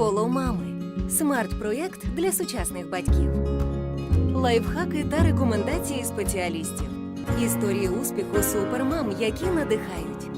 Коло мами. Смарт-проєкт для сучасних батьків. Лайфхаки та рекомендації спеціалістів. Історії успіху супермам, які надихають.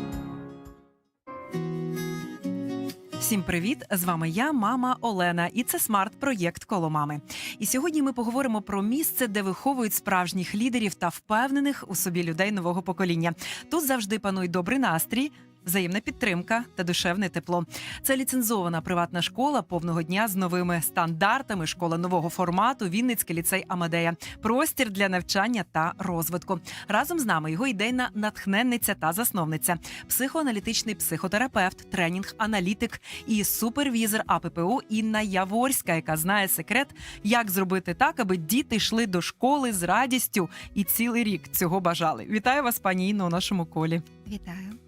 Всім привіт! З вами я, мама Олена, і це смарт-проєкт коло мами. І сьогодні ми поговоримо про місце, де виховують справжніх лідерів та впевнених у собі людей нового покоління. Тут завжди панує добрий настрій. Взаємна підтримка та душевне тепло. Це ліцензована приватна школа повного дня з новими стандартами. Школа нового формату. Вінницький ліцей Амадея. Простір для навчання та розвитку. Разом з нами його ідейна натхненниця та засновниця, психоаналітичний психотерапевт, тренінг, аналітик і супервізор АППУ Інна Яворська, яка знає секрет, як зробити так, аби діти йшли до школи з радістю і цілий рік цього бажали. Вітаю вас, пані Інно, у нашому колі. Вітаю.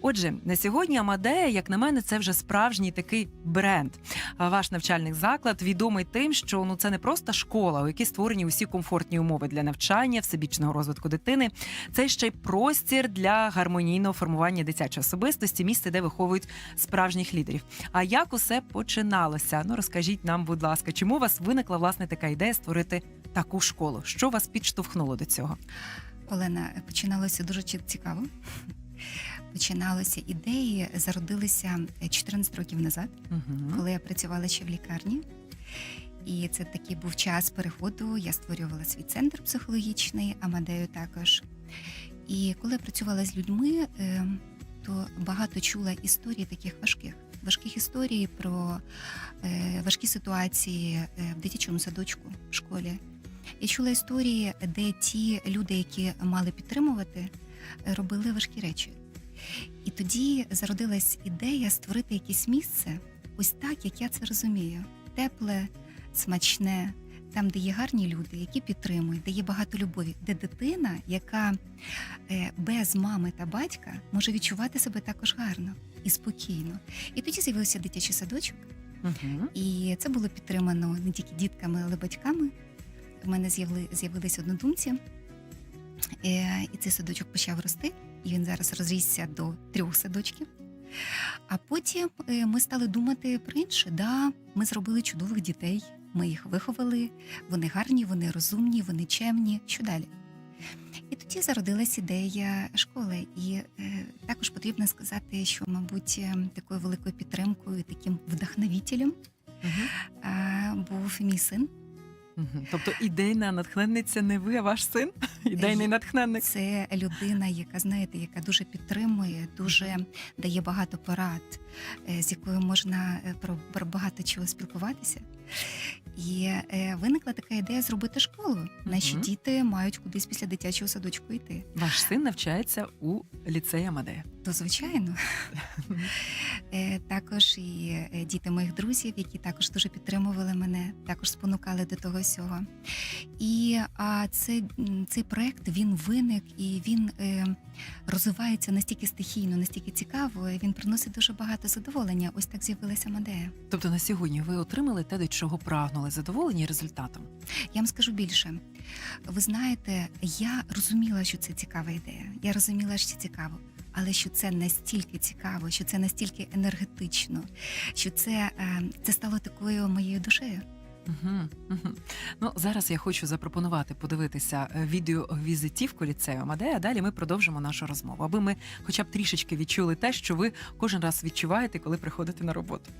Отже, на сьогодні Амадея, як на мене, це вже справжній такий бренд. Ваш навчальний заклад відомий тим, що ну це не просто школа, у якій створені усі комфортні умови для навчання, всебічного розвитку дитини. Це ще й простір для гармонійного формування дитячої особистості, місце, де виховують справжніх лідерів. А як усе починалося? Ну розкажіть нам, будь ласка, чому у вас виникла власне така ідея створити таку школу? Що вас підштовхнуло до цього? Олена, починалося дуже цікаво. Починалося ідеї, зародилися 14 років назад, Угу. коли я працювала ще в лікарні. І це такий був час переходу. Я створювала свій центр психологічний, Амадею також. І коли я працювала з людьми, е, то багато чула історій таких важких. Важких історій про е, важкі ситуації е, в дитячому садочку в школі. І чула історії, де ті люди, які мали підтримувати, е, робили важкі речі. І тоді зародилась ідея створити якесь місце, ось так, як я це розумію: тепле, смачне, там, де є гарні люди, які підтримують, де є багато любові, де дитина, яка е, без мами та батька може відчувати себе також гарно і спокійно. І тоді з'явився дитячий садочок. Угу. І це було підтримано не тільки дітками, але й батьками. У мене з'явили, з'явились однодумці, Е, і цей садочок почав рости, і він зараз розрісся до трьох садочків. А потім е, ми стали думати про інше. Да, ми зробили чудових дітей, ми їх виховали, вони гарні, вони розумні, вони чемні. Що далі? І тоді зародилась ідея школи. І е, також потрібно сказати, що, мабуть, е, такою великою підтримкою, таким вдохновителем Угу. е, був мій син. Тобто ідейна натхненниця не ви, а ваш син? Ідейний натхненник. Це людина, яка знаєте, яка дуже підтримує, дуже дає багато порад, е, з якою можна е, про, багато чого спілкуватися. І е, виникла така ідея зробити школу. Наші Мгм. діти мають кудись після дитячого садочку йти. Ваш син навчається у ліцеї Амадея. То звичайно. Е, Також і е, діти моїх друзів, які також дуже підтримували мене, також спонукали до того всього. І а, це, цей проект він виник і він е, розвивається настільки стихійно, настільки цікаво. і Він приносить дуже багато задоволення. Ось так з'явилася Мадея. Тобто на сьогодні ви отримали те, до чого прагнули, задоволені результатом. Я вам скажу більше. Ви знаєте, я розуміла, що це цікава ідея. Я розуміла, що це цікаво. Але що це настільки цікаво, що це настільки енергетично, що це, е, це стало такою моєю душею. Угу. Ну зараз я хочу запропонувати подивитися е, відео візитівку ліцею Амадея. а Далі ми продовжимо нашу розмову, аби ми, хоча б трішечки відчули те, що ви кожен раз відчуваєте, коли приходите на роботу.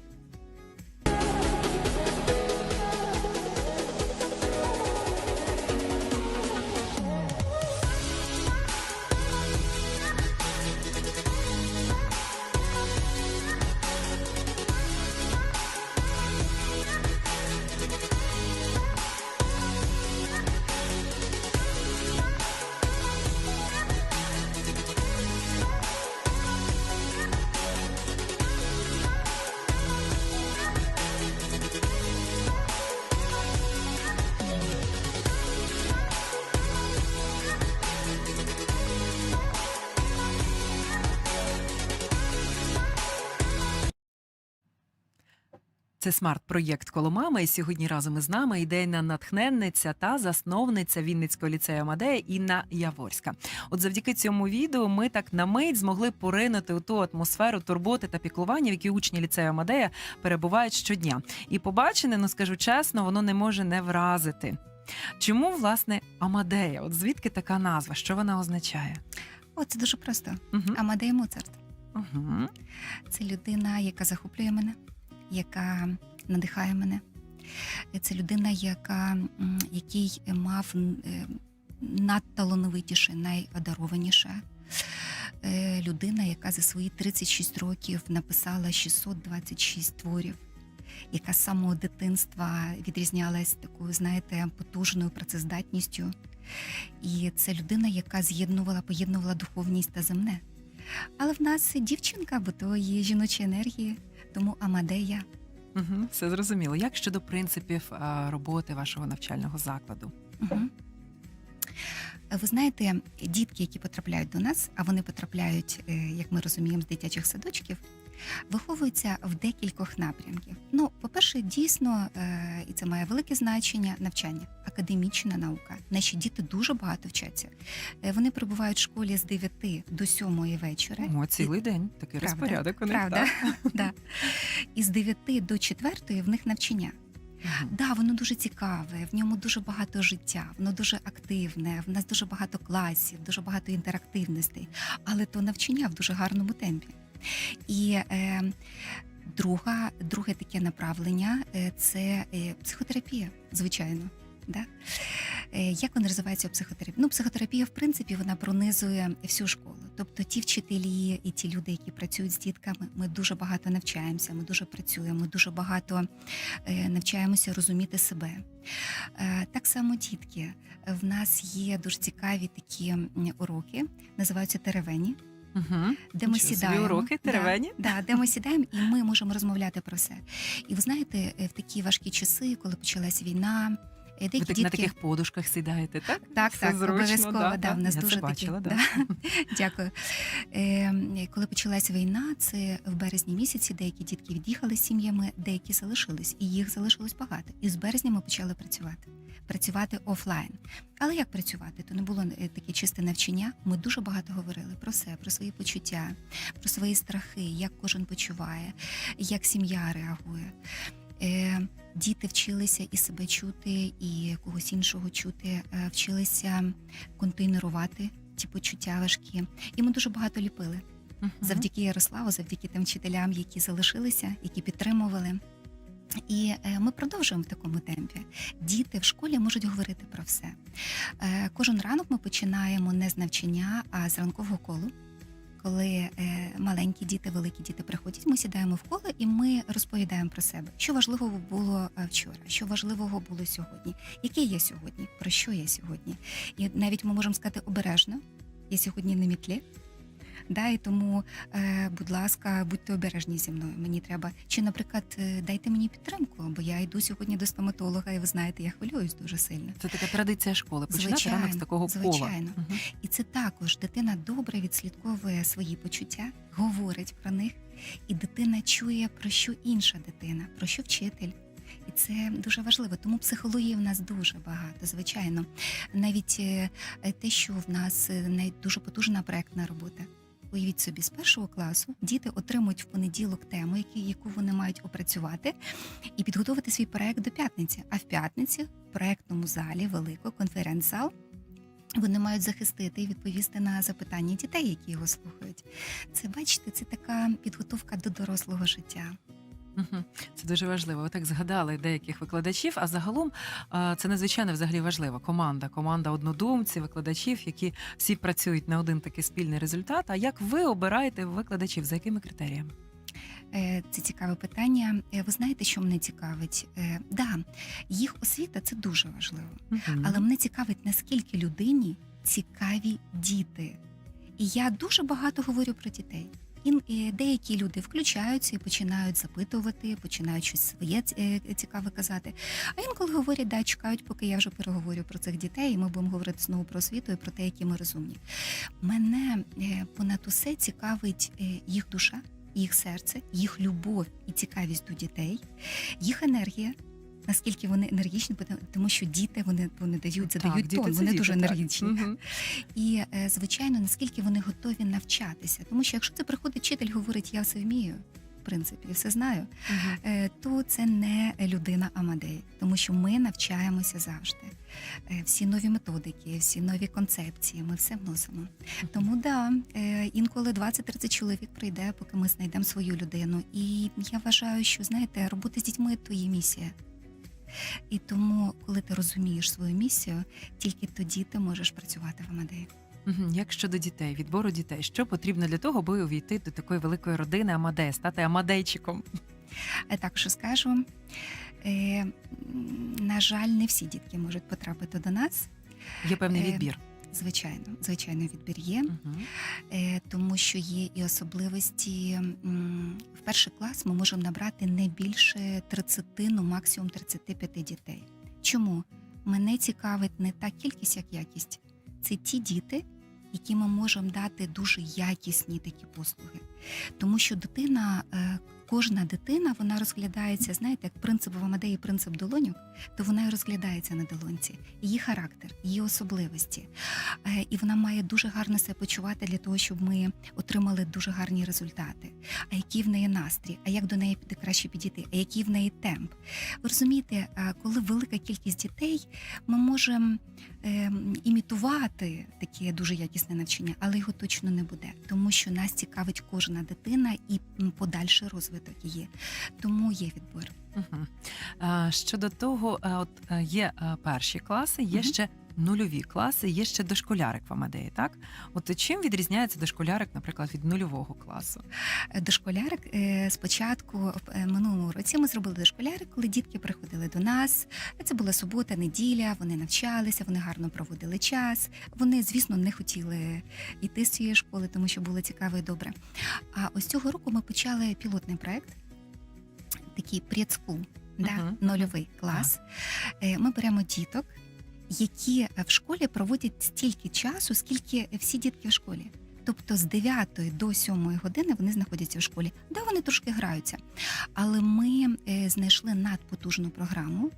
Це смарт-проєкт коло мами. І сьогодні разом із нами ідейна натхненниця та засновниця Вінницького ліцею Амадея Інна Яворська. От завдяки цьому відео ми так на мить змогли поринути у ту атмосферу турботи та піклування, в якій учні ліцею Амадея перебувають щодня. І побачене, ну скажу чесно, воно не може не вразити. Чому власне Амадея? От звідки така назва? Що вона означає? О, це дуже просто. Угу. Амадей Моцарт Угу. це людина, яка захоплює мене, яка надихає мене. Це людина, яка, який мав е, надталановитіше, найодарованіше. Е, Людина, яка за свої 36 років написала 626 творів, яка з самого дитинства відрізнялась такою, знаєте, потужною працездатністю. І це людина, яка з'єднувала, поєднувала духовність та земне. Але в нас дівчинка, бо то є жіночі енергії, тому Амадея. Угу. Все зрозуміло. Як щодо принципів роботи вашого навчального закладу? Угу. Ви знаєте, дітки, які потрапляють до нас, а вони потрапляють, е, як ми розуміємо, з дитячих садочків, виховуються в декількох напрямків. Ну, по-перше, дійсно, е, і це має велике значення навчання, академічна наука. Наші діти дуже багато вчаться. Е, Вони перебувають в школі з 9 до 7 вечора. О, цілий день такий Правда, розпорядок у них. Правда, так? да. І з 9 до 4 в них навчання. Мгм. Да, воно дуже цікаве, в ньому дуже багато життя, воно дуже активне, в нас дуже багато класів, дуже багато інтерактивностей, але то навчання в дуже гарному темпі. І е, друга, друге таке направлення е, це е, психотерапія, звичайно. Да? Е, Як вона розвивається у психотерапії? Ну, психотерапія, в принципі, вона пронизує всю школу. Тобто ті вчителі і ті люди, які працюють з дітками, ми дуже багато навчаємося, ми дуже працюємо, ми дуже багато е, навчаємося розуміти себе. Е, Так само дітки. В нас є дуже цікаві такі уроки, називаються теревені, Мгм. де ми Нічого сідаємо. уроки, теревені? Да, де ми сідаємо і ми можемо розмовляти про все. І ви знаєте, в такі важкі часи, коли почалась війна, деякі Ви так дітки на таких подушках сідаєте, так? так, Все так, зручно, обов'язково. да, Да, в нас Я це дуже бачила, такі, да. Дякую. Е, коли почалась війна, це в березні місяці деякі дітки від'їхали з сім'ями, деякі залишились, і їх залишилось багато. І з березня ми почали працювати. Працювати офлайн. Але як працювати? То не було е, таке чисте навчання. Ми дуже багато говорили про себе, про свої почуття, про свої страхи, як кожен почуває, як сім'я реагує. Е, Діти вчилися і себе чути, і когось іншого чути, е, вчилися контейнерувати ті почуття важкі. І ми дуже багато ліпили Мгм. завдяки Ярославу, завдяки тим вчителям, які залишилися, які підтримували. І е, ми продовжуємо в такому темпі. Діти в школі можуть говорити про все. Кожен ранок ми починаємо не з навчання, а з ранкового колу. Коли е, маленькі діти, великі діти приходять, ми сідаємо в коло і ми розповідаємо про себе, що важливого було е, вчора, що важливого було сьогодні, який я сьогодні, про що я сьогодні. І навіть ми можемо сказати обережно, я сьогодні на мітлі. Да, і тому, е, будь ласка, будьте обережні зі мною. Мені треба. Чи, наприклад, е, дайте мені підтримку, бо я йду сьогодні до стоматолога, і ви знаєте, я хвилююсь дуже сильно. Це така традиція школи. Починати Звичайно, ранок з такого кола. звичайно. Мгм. І це також дитина добре відслідковує свої почуття, говорить про них, і дитина чує про що інша дитина, про що вчитель. І це дуже важливо. Тому психології в нас дуже багато, звичайно. Навіть е, те, що в нас дуже потужна проектна робота. Уявіть собі, з першого класу діти отримують в понеділок тему, яку вони мають опрацювати, і підготувати свій проект до п'ятниці. А в п'ятниці в проектному залі, велико, конференц-зал, вони мають захистити і відповісти на запитання дітей, які його слухають. Це бачите, це така підготовка до дорослого життя. Мгм. Це дуже важливо. Ви так згадали деяких викладачів. А загалом а, це надзвичайно взагалі важливо. Команда, команда однодумців, викладачів, які всі працюють на один такий спільний результат. А як ви обираєте викладачів? За якими критеріями? Е, Це цікаве питання. Е, Ви знаєте, що мене цікавить? Е, Да, їх освіта це дуже важливо. Мгм. Але мене цікавить, наскільки людині цікаві діти. І я дуже багато говорю про дітей. І деякі люди включаються і починають запитувати, починають щось своє е, цікаве казати. А інколи говорять, да, чекають, поки я вже переговорю про цих дітей, і ми будемо говорити знову про освіту і про те, які ми розумні. Мене е, понад усе цікавить е, їх душа, їх серце, їх любов і цікавість до дітей, їх енергія. Наскільки вони енергічні, тому що діти вони, вони дають, задають діти тон, вони діти, дуже так. енергічні. Мгм. І е, звичайно, наскільки вони готові навчатися. Тому що якщо це приходить вчитель, говорить, я все вмію, в принципі, все знаю, е, то це не людина Амадей, тому що ми навчаємося завжди. Е, Всі нові методики, всі нові концепції, ми все вносимо. Тому да, інколи 20-30 чоловік прийде, поки ми знайдемо свою людину. І я вважаю, що знаєте, робота з дітьми то є місія. І тому, коли ти розумієш свою місію, тільки тоді ти можеш працювати в Амадеї. Як щодо дітей, відбору дітей, що потрібно для того, аби увійти до такої великої родини Амадея, стати Амадейчиком? Так що скажу, е, на жаль, не всі дітки можуть потрапити до нас. Є певний Е, відбір. Звичайно, звичайно, відбір є, Мгм. е, тому що є і особливості. В перший клас ми можемо набрати не більше 30, ну максимум 35 дітей. Чому? Мене цікавить не та кількість, як якість. Це ті діти, які ми можемо дати дуже якісні такі послуги. Тому що дитина, е, кожна дитина, вона розглядається, знаєте, як принцип в Амадеї, принцип долоньок, то вона і розглядається на долонці. Її характер, її особливості. Е, І вона має дуже гарно себе почувати для того, щоб ми отримали дуже гарні результати. А який в неї настрій, а як до неї піти краще підійти, а який в неї темп. Ви розумієте, е, коли велика кількість дітей, ми можемо е, імітувати таке дуже якісне навчання, але його точно не буде, тому що нас цікавить кожна дитина і подальший розвиток її. Тому є відбір. А, Щодо того, е, от е, є перші класи, є Мгм. ще нульові класи, є ще дошколярик в Амадеї, так? От чим відрізняється дошколярик, наприклад, від нульового класу? Дошколярик спочатку в минулому році ми зробили дошколярик, коли дітки приходили до нас. Це була субота, неділя. Вони навчалися, вони гарно проводили час. Вони, звісно, не хотіли йти з цієї школи, тому що було цікаво і добре. А ось цього року ми почали пілотний проект, такий предскул, да, Мгм. нульовий клас. Е, Ми беремо діток, які в школі проводять стільки часу, скільки всі дітки в школі. Тобто з 9 до 7 години вони знаходяться в школі. Да, вони трошки граються. Але ми е, знайшли надпотужну програму.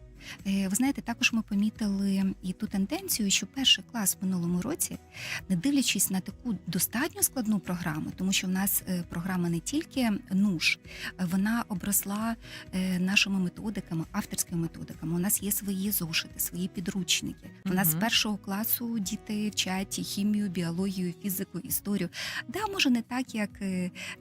Е, ви знаєте, також ми помітили і ту тенденцію, що перший клас в минулому році, не дивлячись на таку достатньо складну програму, тому що в нас е, програма не тільки НУШ, е, вона обросла е, нашими методиками, авторськими методиками. У нас є свої зошити, свої підручники. У нас з першого класу діти вчать хімію, біологію, фізику, історію. Да, може не так, як,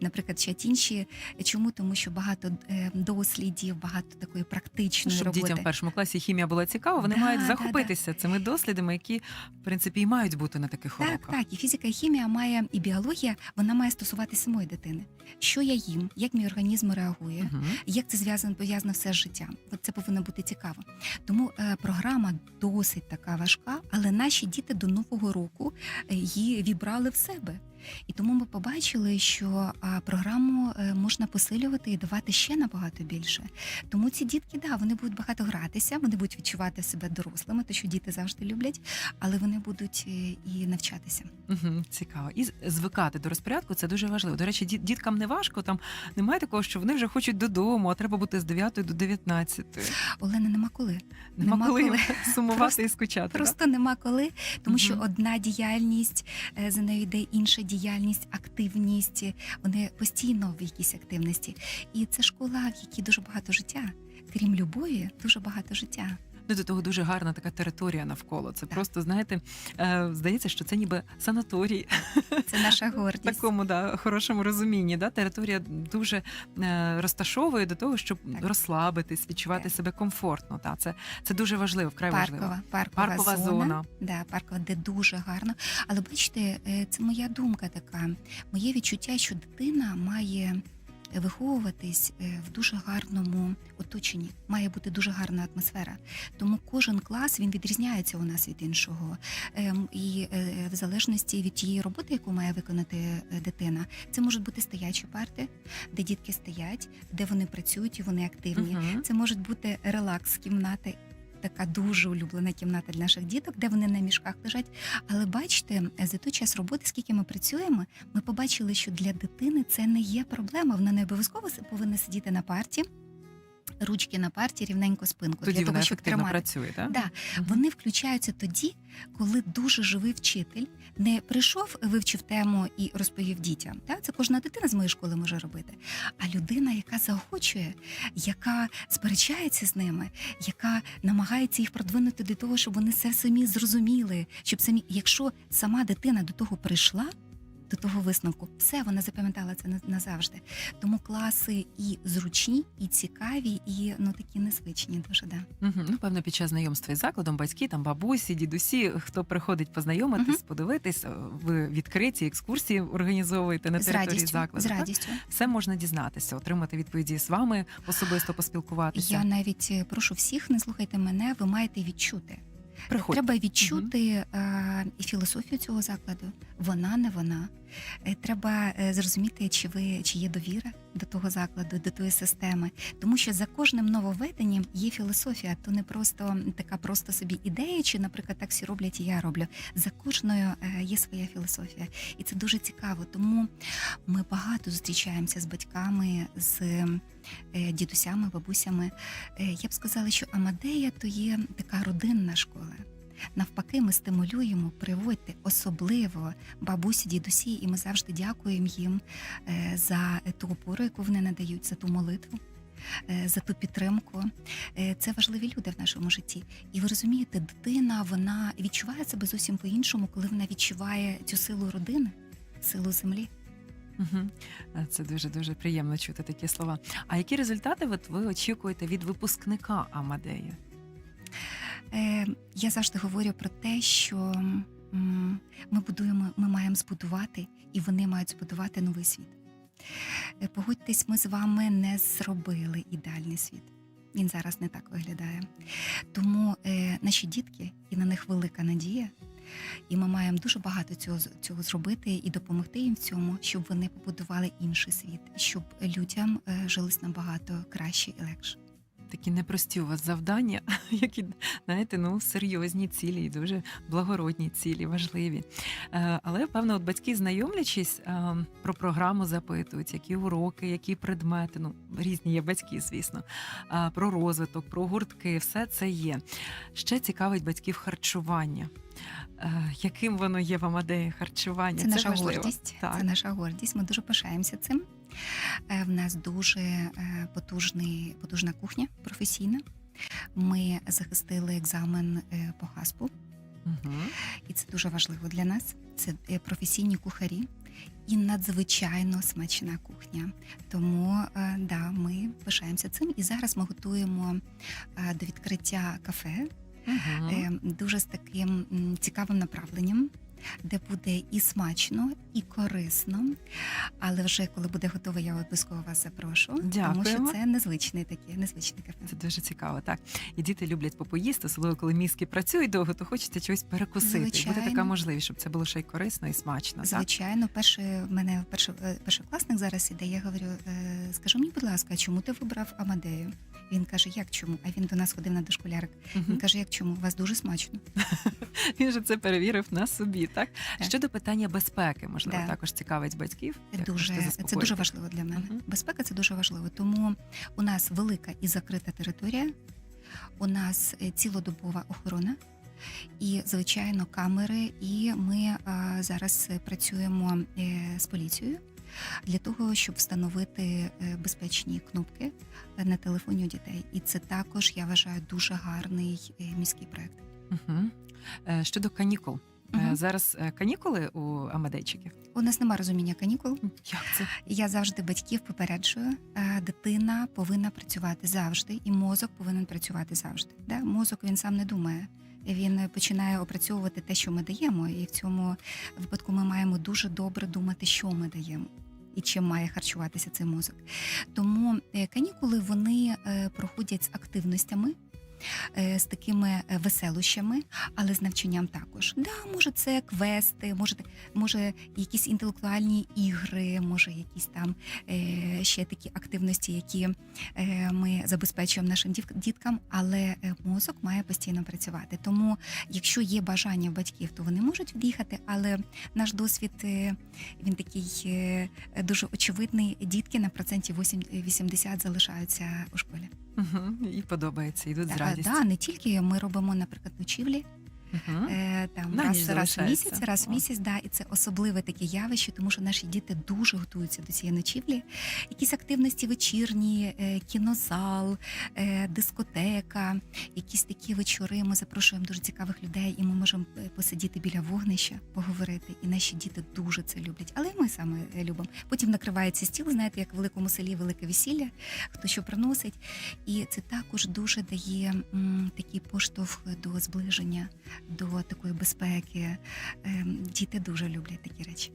наприклад, вчать інші. Чому? Тому що багато дослідів, багато такої практичної Щоб роботи. дітям в першому класі хімія була цікава, вони Да, мають да, захопитися цими дослідами, які в принципі і мають бути на таких Так, уроках. так, і фізика, і хімія має, і біологія, вона має стосуватися самої дитини. Що я їм, як мій організм реагує, Мгм. як це зв'язано пов'язано все з життям. От це повинно бути цікаво. Тому е, програма досить така важка, але наші діти до нового року е, її вібрали в себе. І тому ми побачили, що програму е, можна посилювати і давати ще набагато більше. Тому ці дітки, да, вони будуть багато гратися, вони будуть відчувати себе дорослими, то що діти завжди люблять, але вони будуть е, і навчатися. Мгм, Цікаво. І звикати до розпорядку це дуже важливо. До речі, діткам не важко, там немає такого, що вони вже хочуть додому, а треба бути з 9 до 19. Олена, нема коли. Нема, Нема коли коли. сумувати Просто- і скучати. Просто нема коли, тому що одна діяльність е, за нею йде інша діяльність, активність. Вони постійно в якійсь активності. І це школа, в якій дуже багато життя. Крім любові, дуже багато життя. Ну, до того дуже гарна така територія навколо. Це Так. просто, знаєте, е, здається, що це ніби санаторій Це наша в такому да, хорошому розумінні. Да? Територія дуже е, розташовує до того, щоб Так. розслабитись, відчувати Так. себе комфортно. Та? Це, це дуже важливо, вкрай важливо. Паркова, паркова, Паркова зона. зона. Да, паркова, де дуже гарно. Але бачите, е, це моя думка така. Моє відчуття, що дитина має виховуватись е, в дуже гарному оточенні. Має бути дуже гарна атмосфера. Тому кожен клас він відрізняється у нас від іншого. Ем, І е, в залежності від тієї роботи, яку має виконати е, дитина, це можуть бути стоячі парти, де дітки стоять, де вони працюють і вони активні. Мгм. Це можуть бути релакс кімнати. Така дуже улюблена кімната для наших діток, де вони на мішках лежать. Але бачите, за той час роботи, скільки ми працюємо, ми побачили, що для дитини це не є проблема. Вона не обов'язково повинна сидіти на парті, ручки на парті, рівненько спинку Тоді для того, щоб тримати. працює, так? Да, вони включаються тоді, коли дуже живий вчитель не прийшов, вивчив тему і розповів дітям. Та? Це кожна дитина з моєї школи може робити. А людина, яка заохочує, яка сперечається з ними, яка намагається їх продвинути до того, щоб вони це самі зрозуміли. Щоб самі, якщо сама дитина до того прийшла. До того висновку, все вона запам'ятала це на- назавжди. Тому класи і зручні, і цікаві, і ну такі незвичні. Дуже да. Угу. Ну, певно, під час знайомства із закладом батьки, там бабусі, дідусі, хто приходить познайомитись, Мгм. подивитись, е, ви відкриті екскурсії організовуєте на з території радістю, закладу. з так? радістю. Все можна дізнатися, отримати відповіді з вами, особисто поспілкуватися. Я навіть е, прошу всіх, не слухайте мене, ви маєте відчути. Приходьте. Треба відчути і філософію цього закладу. Вона не вона. Е, Треба е, зрозуміти, чи ви чи є довіра до того закладу, до тої системи. Тому що за кожним нововведенням є філософія, то не просто така просто собі ідея, чи, наприклад, так всі роблять, і я роблю. За кожною е, є своя філософія, і це дуже цікаво. Тому ми багато зустрічаємося з батьками, з е, дідусями, бабусями. Е, Я б сказала, що Амадея то є така родинна школа. Навпаки, ми стимулюємо, приводьте особливо бабусі, дідусі, і ми завжди дякуємо їм е, за ту опору, яку вони надають, за ту молитву. е, За ту підтримку, Е, це важливі люди в нашому житті. І ви розумієте, дитина вона відчуває себе зовсім по-іншому, коли вона відчуває цю силу родини, силу землі. Це дуже дуже приємно чути такі слова. А які результати ви очікуєте від випускника Амадеї? Е, я завжди говорю про те, що ми будуємо, ми маємо збудувати, і вони мають збудувати новий світ. Е, Погодьтесь, ми з вами не зробили ідеальний світ. Він зараз не так виглядає. Тому е, наші дітки, і на них велика надія. І ми маємо дуже багато цього, цього зробити і допомогти їм в цьому, щоб вони побудували інший світ, щоб людям е, жилось набагато краще і легше. Такі непрості у вас завдання, які знаєте, ну серйозні цілі і дуже благородні цілі, важливі. Е, Але певно, от батьки, знайомлячись е, про програму, запитують, які уроки, які предмети. Ну різні є батьки, звісно, е, про розвиток, про гуртки, все це є. Ще цікавить батьків харчування. Яким воно є в Амадеї харчування? Це, наша важливо. гордість. Так. Це наша гордість. Ми дуже пишаємося цим. Е, В нас дуже е, потужний, потужна кухня професійна. Ми захистили екзамен е, по хаспу, Мгм. і це дуже важливо для нас. Це професійні кухарі і надзвичайно смачна кухня. Тому да, ми пишаємося цим. І зараз ми готуємо до відкриття кафе е, дуже з таким цікавим направленням, де буде і смачно, і корисно. Але вже коли буде готово, я обов'язково вас запрошу, тому що це незвичний таке, незвичне кафе. Це дуже цікаво, так. І діти люблять попоїсти, особливо коли мізки працюють довго, то хочеться чогось перекусити. І буде така можливість, щоб це було ще й корисно і смачно. Звичайно, перший в мене перший, е, першокласник зараз іде. Я говорю: е, скажи мені, будь ласка, чому ти вибрав Амадею? Він каже, як чому? А він до нас ходив на дошколярик. Він каже, як чому? У вас дуже смачно. Він же це перевірив на собі. Так? Так. щодо питання безпеки, можливо, Да. також цікавить батьків. Як дуже, це дуже важливо для мене. Безпека це дуже важливо. Тому у нас велика і закрита територія, у нас е, цілодобова охорона. І, звичайно, камери, і ми а, зараз е, працюємо е, з поліцією для того, щоб встановити е, безпечні кнопки е, на телефоні у дітей. І це також я вважаю дуже гарний е, міський проект. Е, Щодо канікул. Мгм. Зараз канікули у амадейчиків. У нас нема розуміння канікул. Як це? Я завжди батьків попереджую, дитина повинна працювати завжди, і мозок повинен працювати завжди. Да? Мозок він сам не думає. Він починає опрацьовувати те, що ми даємо, і в цьому випадку ми маємо дуже добре думати, що ми даємо. І чим має харчуватися цей мозок. Тому е, канікули вони е, проходять з активностями, е, з такими е, веселощами, але з навчанням також. Да, може, це квести, може, може якісь інтелектуальні ігри, може якісь там е, ще такі активності, які е, ми забезпечуємо нашим діткам, але е, мозок має постійно працювати. Тому, якщо є бажання в батьків, то вони можуть в'їхати, але наш досвід е, він такий е, дуже очевидний. Дітки на проценті 8 80 залишаються у школі. Мгм. І подобається, йдуть з Та- да, не тільки ми робимо, наприклад, ночівлі. Мгм. Там На раз, раз в місяць, раз в місяць, да, і це особливе таке явище, тому що наші діти дуже готуються до цієї ночівлі. Якісь активності вечірні, е, кінозал, е, дискотека, якісь такі вечори. Ми запрошуємо дуже цікавих людей, і ми можемо е, посидіти біля вогнища, поговорити. І наші діти дуже це люблять. Але ми саме любимо. Потім накривається стіл, знаєте, як в великому селі велике весілля, хто що приносить. І це також дуже дає м, такий поштовх до зближення до такої безпеки. Ем, Діти дуже люблять такі речі.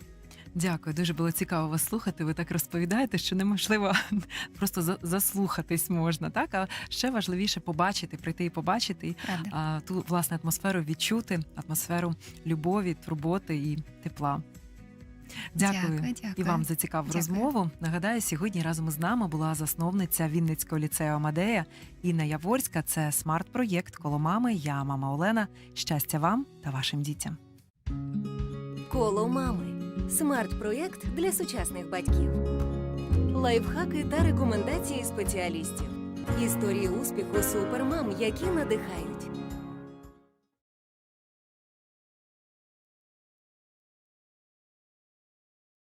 Дякую, дуже було цікаво вас слухати. Ви так розповідаєте, що неможливо просто заслухатись можна, так? А ще важливіше побачити, прийти і побачити Правда. а, ту власне атмосферу відчути, атмосферу любові, турботи і тепла. Дякую. Дякую, дякую. І вам за цікаву Дякую. розмову. Нагадаю, сьогодні разом із нами була засновниця Вінницького ліцею Амадея Інна Яворська. Це смарт-проєкт коло мами. Я мама Олена. Щастя вам та вашим дітям. Коло мами. Смарт-проєкт для сучасних батьків. Лайфхаки та рекомендації спеціалістів. Історії успіху супермам, які надихають.